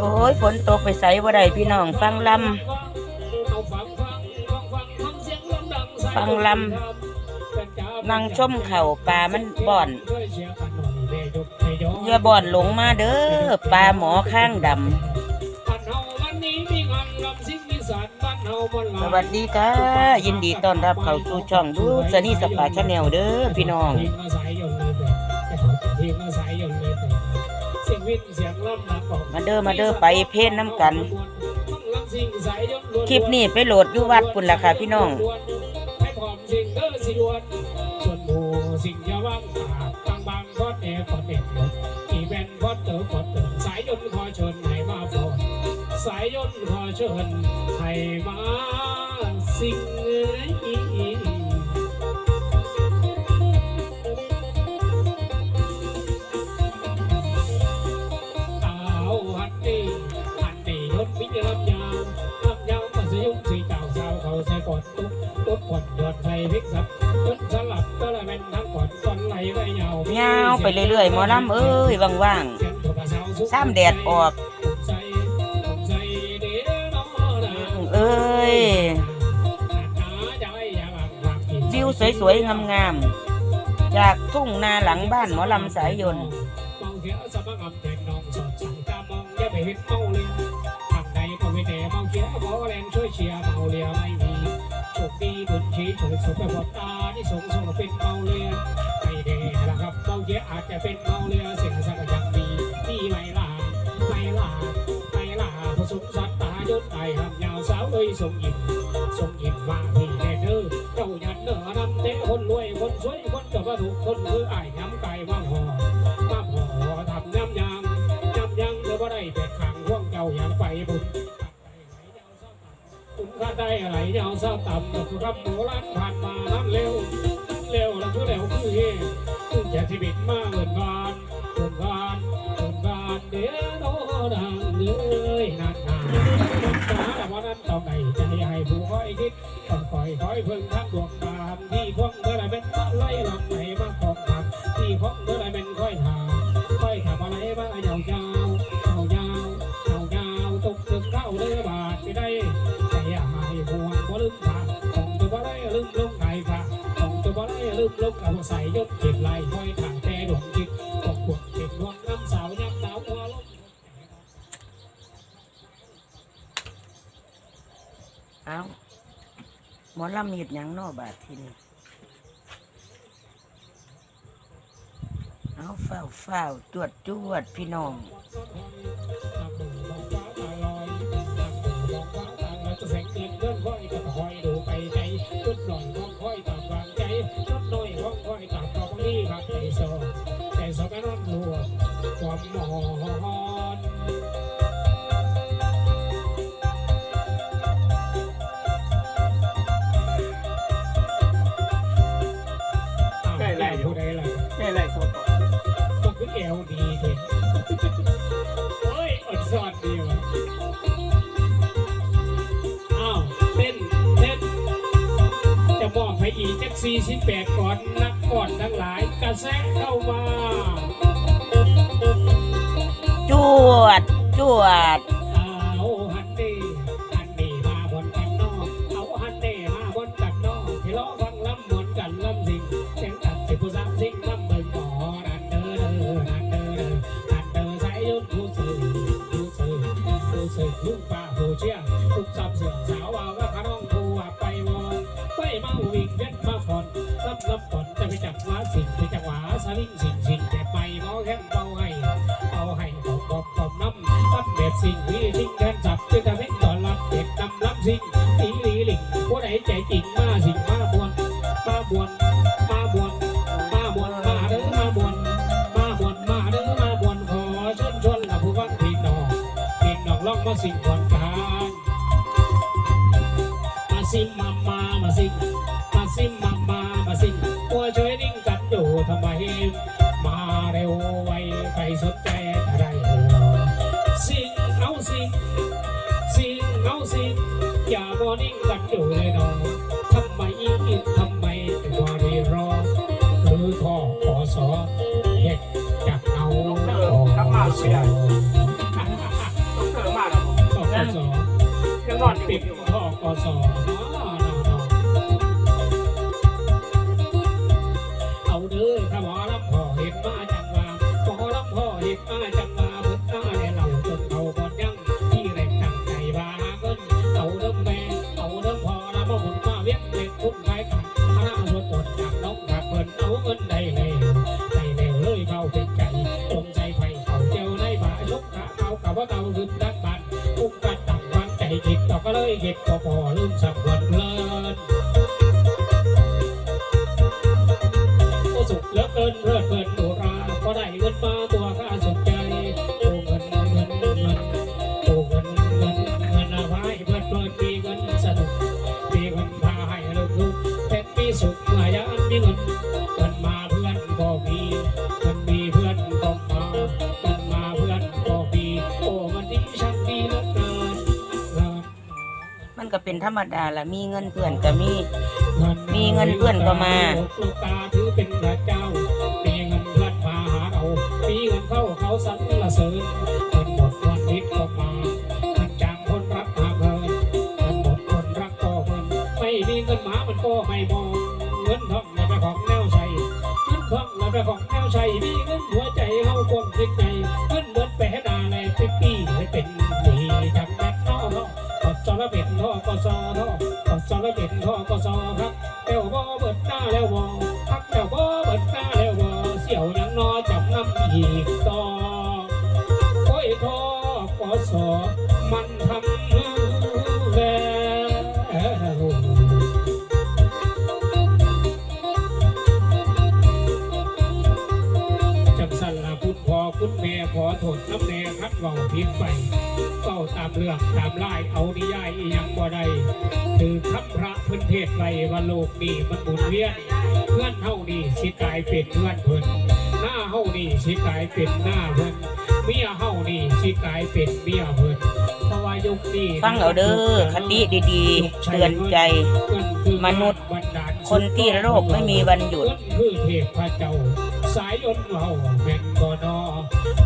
โอ้ยฝนตกไปใส่บ่ได้พี่น้องฟังลำฟังลำนั่งชมเข่าปลามันบ่อนอย่าบ่อนหลงมาเด้อปลาหมอข้างดำสวัสดีค่ะยินดีต้อนรับเข้าสู่ช่องดูสนี่สปาชาแนลเด้อพี่น้อง มาเด้อมาเด้อไปเพศน้ำกัน คลิปนี้ไปโหลดอยู่วัดปุ่นล่ะค่ะพี่น้องให้พร้อมสิ่งเด้อสิดวนส่วนหมู่สิ่งอยาว่างปากบางบางพอดแอพอดเด็ดอีแวนพอดเต๋อพอดเต๋อสายยนต์ขอเชิญให้มาฟอนสายยนต์ขอเชิญให้มาสิ่งเอ้ เรื่อยๆหมอลำเอ้ยว่างๆซ้ำแดดออกเอ้ยวิวสวยๆงามๆจากทุ่งนาหลังบ้านหมอลำสายยนต์โชคดีบุญชีโชคสุขไปหมดตาที่สงสงเป็นเมาเลีย แน่ละครับเมาเขียวอาจจะเป็นเมาเลียเสียงสักอย่างดีที่ไม่ลาไม่ลาไม่ลาผสมสัตว์ตายศไอ้หำยาวสาวเอ้ยทรงหยิบทรงหยิบมาพี่แน่เด้อเจ้าหยันเด้อนำเตะคนรวยคนสวยคนกับว่าถูกคนคือไอ้ย้ำไก่ว่าหอมาพอทำย้ำยางย้ำยังเธอว่าได้แต่ขังห่วงเจ้าอย่างไปบุญคุณข้าได้อะไรเจ้าเศร้าต่ำรับโบราณผ่านมานั้นเร็ว เร็วแล้วคือเร็วคือเฮคุณจะที่บิดมาเงินบานเงินบานเงินบานเดี๋ยวโนดังเลยนานนานนาแต่ว่านั้นต้อไหนจะให้ผู้คอยคิดต้องคอยคอยเพิ่งทักดวงตาที่พวงเมื่อไรเป็นไล่ลำไหนมาของทำที่พวงเมื่อไรเป็นค่อยถามค่อยขับอะไรมายาวยาวย ลืมลงเอาใส่ยศเก็บไหลค่อยถ่างแต่ดวงจิตตกขวดเก็บดวงน้ำสาวย้ำหนาวหัวลมเอาหมอลำมีดหยังนอบาดทีนี้เอาเฝ้าเฝ้าจวดจวดพี่น้อง จะแสงเกินเลื่อนค่อยก็คอยดูไปใจจุดหน่อยก็ค่อยตามวาง ใจจุดน้อยก็ค่อยตามตองนี้ครับใจโซใจโซไม่ร้อนรัวความหมอนได้ไรผู้ใดล่ะได้ไรโซต่อก็คือเอลดีเห็น กไปอีกแจ็คซีสิบแปดก่อนนักก่อนทั้งหลายกระแสเข้ามา จวด จวด เอาฮันเน่ฮันเน่มาบนกันนอกเอาฮันเน่มาบนกันนอกที่ล้อฟังลำมวนกันลำสิงเสียงตัดสิผู้สาวสิงลำเบิ่งบ่อนันเด้อเด้อนันเด้อเด้อนันเด้อสายยุดผู้สื่อผู้สื่อผู้สื่อลูกป้าผู้เชี่ยทุกสับเสือสาวว่าว่าขน้องผู้ว่าไปวอนไป มาวิ่งเวียนมาผ่อนรับรับผ่อนจะไปจับหวาสิ่งไปจับหวาสลิงสิ่งสิ่งแต่ไปมอแค่เบาให้เอาให้บอกบอกบอกน้ำรับแบบสิ่งที่ทิ้งแทนจับเป็นแต่เม็ดตอนรับเด็กนำรับสิ่งอีหลีหลิงผู้ใดใจจริงมาสิ่งมาบวนมาบวนมาบวนมาบวนมาเด้อมาบวนมาบวนมาเด้อมาบวนขอเชิญชวนละผู้ฟังพี่น้องพี่น้องลองมาสิ่งก่อนกัน มาสิมมามามาสิมาสิมมามามาสิกัวช่วยนิ่งกันอยู่ทำไมมาเร็วไวไปสนใจอะไรเหรอสิ่งเอาสิ่งสิ่งเอาสิ่งอย่าบอนิ่งกันอยู่เลยเนาะทำไมอีกทำไมถึงว่ารีรอหรือท่อขอสอเห็ดจากเอาขอสอนอนติดพ่ กสอเอาเด้อถ้าหมอลำพ่อเห็นมาจังว่าหมอลำพ่อเห็นมาจังว่าเพิ่นตาแลเราจนเขาบอนยังที่แรงตั้งใจว่าเงินเอาเด้อแม่เอาเด้อพ่อแล้วมาหุ่นมาเวียนเล็กทุกไปกันคณะสวดบทจากน้องขับเพิ่นเอาเงินได้เลยได้เร็วเลยเข้าเป็นใจจงใจไฟเขาเจ้าในบ่าชกขาเขากับว่าเตาขึ้นดักบันปุก จคิกต่อก็เลยเห็ดพอพอลืมสับวันเพลิน ก็เป็นธรรมดาละมีเงินเพื่อนก็มี มีเงินเพื่อนก็มาลูกตาถือเป็นพระเจ้ามีเงินเพื่อนมาหาเรามีเงินเข้าเขาสรรเสริญเงินหมดวันนิดก็มาเงินจางคนรักมาเพลินเงินหมดคนรักก็เพลินไม่มีเงินหมามันก็ไม่มองเงินทองในไปของแนวใช้เงินทองในไปของแนวใช้มีเงินหัวใจเฮาความคิดใจเงิน อละเป็นท่อก็ซอท่อกดจอละเป็นท่อก็ซอครับแล้วบ่เบิดหน้าแล้วบ่พักแล้วบ่เบิดหน้าแล้วบ่เสี่ยวยังนอจับน้ำอีกต่อโอ้ยท่อก็ซอมันทำ เว่าผิดไปเฝ้าตามเรื่องตามไล่เอานิยายอีหยังบ่ได้คือคำพระพื้นเทศไว้ว่าโลกนี้มันหมุนเวียนเพื่อนเฮานี่สิกลายเป็นเพื่อนเพิ่นหน้าเฮานี่สิกลายเป็นหน้าเพิ่นเมียเฮานี่สิกลายเป็นเมียเพิ่นเพราะว่ายุคนี้ฟังเอาเด้อคติดีๆ เตือนใจ มนุษย์ คนที่โลกไม่มีวันหยุดเงินคือเทพเจ้า สายยนต์เว้าแม่นบ่นอ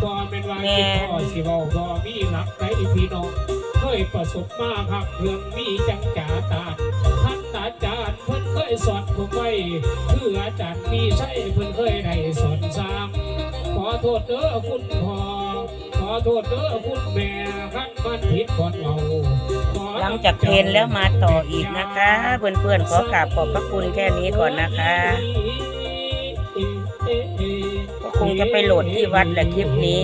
บ่แม่นว่าแม่คิดพ่อสิเว้าบ่มีหลักใดพี่น้องเคยประสบมาพักเรื่องมีจังจาตานท่านอาจารย์เพิ่นเคยสอนผมไว้คืออาจารย์มีใช่เพิ่นเคยได้สอนซ้ำขอโทษเด้อคุณพ่อขอโทษเด้อคุณแม่คันมันผิดก่อนเว้าขอหลังจากเพลนแล้วมาต่ออีกนะคะ เพื่อนๆขอกราบขอบพระคุณแค่นี้ก่อนนะคะก็ คงจะไปโหลดที่วัดแหละคลิปนี้